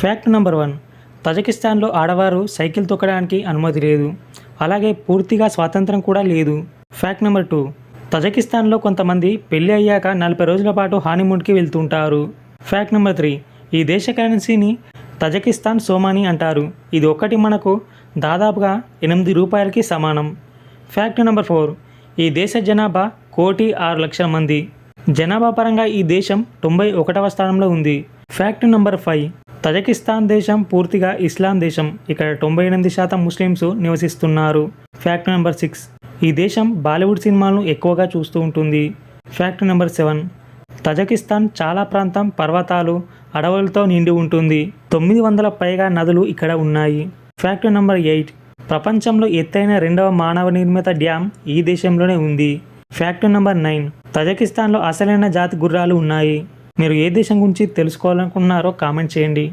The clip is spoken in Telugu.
Fact number one. తజకిస్తాన్లో ఆడవారు సైకిల్ తొక్కడానికి అనుమతి లేదు. అలాగే పూర్తిగా స్వాతంత్రం కూడా లేదు. Fact number two. తజకిస్తాన్లో కొంతమంది పెళ్ళి అయ్యాక నలభై రోజుల పాటు హానీమూన్కి వెళ్తుంటారు. Fact number three. ఈ దేశ కరెన్సీని తజకిస్తాన్ సోమాని అంటారు. ఇది ఒక్కటి మనకు దాదాపుగా ఎనిమిది రూపాయలకి సమానం. Fact number four. ఈ దేశ జనాభా కోటి ఆరు లక్షల మంది. జనాభా పరంగా ఈ దేశం తొంభై ఒకటవ స్థానంలో ఉంది. Fact number five. తజకిస్తాన్ దేశం పూర్తిగా ఇస్లాం దేశం. ఇక్కడ తొంభై ఎనిమిది శాతం ముస్లిమ్స్ నివసిస్తున్నారు. Fact number six. ఈ దేశం బాలీవుడ్ సినిమాలను ఎక్కువగా చూస్తూ ఉంటుంది. Fact number seven. తజకిస్తాన్ చాలా ప్రాంతం పర్వతాలు అడవులతో నిండి ఉంటుంది. తొమ్మిది వందల పైగా నదులు ఇక్కడ ఉన్నాయి. Fact number eight. ప్రపంచంలో ఎత్తైన రెండవ మానవ నిర్మిత డ్యామ్ ఈ దేశంలోనే ఉంది. Fact number nine. తజకిస్తాన్లో అసలైన జాతి గుర్రాలు ఉన్నాయి. మీరు ఏ దేశం గురించి తెలుసుకోవాలనుకుంటున్నారో కామెంట్ చేయండి.